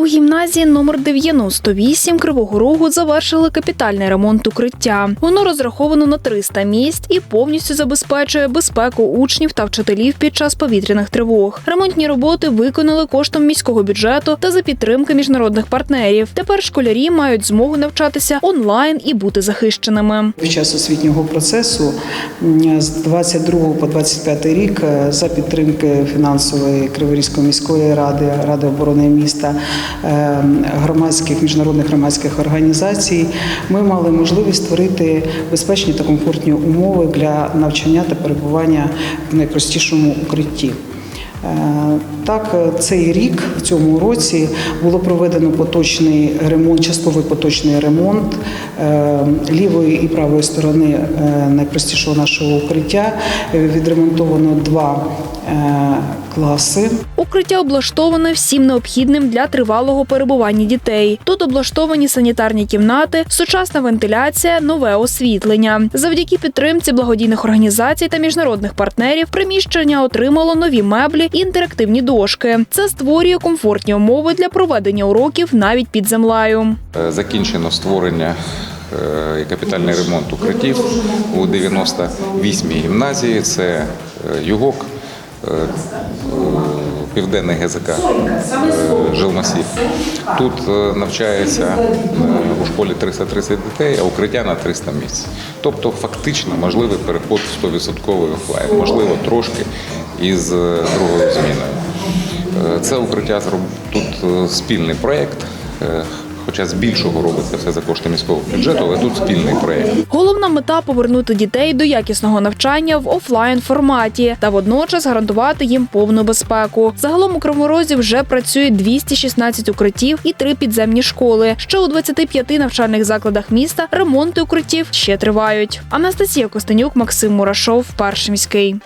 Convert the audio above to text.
У гімназії номер 98 Кривого Рогу завершили капітальний ремонт укриття. Воно розраховано на 300 місць і повністю забезпечує безпеку учнів та вчителів під час повітряних тривог. Ремонтні роботи виконали коштом міського бюджету та за підтримки міжнародних партнерів. Тепер школярі мають змогу навчатися онлайн і бути захищеними. Під час освітнього процесу з 22 по 25 рік е, за підтримки фінансової Криворізької міської ради, ради оборони міста, громадських міжнародних громадських організацій, ми мали можливість створити безпечні та комфортні умови для навчання та перебування в найпростішому укритті. Е, Так, е, цей рік в цьому році було проведено поточний ремонт, частковий поточний ремонт е, лівої і правої сторони найпростішого нашого укриття. Відремонтовано два класи. Укриття облаштоване всім необхідним для тривалого перебування дітей. Тут облаштовані санітарні кімнати, сучасна вентиляція, нове освітлення. Завдяки підтримці благодійних організацій та міжнародних партнерів приміщення отримало нові меблі інтерактивні дошки. Це створює комфортні умови для проведення уроків навіть під землею. Е, Закінчено створення е, і капітальний ремонт укриттів у 98-й гімназії. Це е, ЮГОК, Південний ГЗК, Жилмасів. Тут навчається у школі 330 дітей, а укриття на 300 місць. Тобто фактично можливий переход в 100% офлайн, можливо, трошки із е, другою зміною. Е, Це укриття тут е, спільний проєкт. Хоча з більшого робиться все за кошти міського бюджету, але тут спільний проєкт. Головна мета повернути дітей до якісного навчання в офлайн форматі та водночас гарантувати їм повну безпеку. Загалом у Кривоморозі вже працює 216 укриттів і три підземні школи. Ще у 25 навчальних закладах міста ремонти укриттів ще тривають. Анастасія Костенюк, Максим Мурашов, перший міський.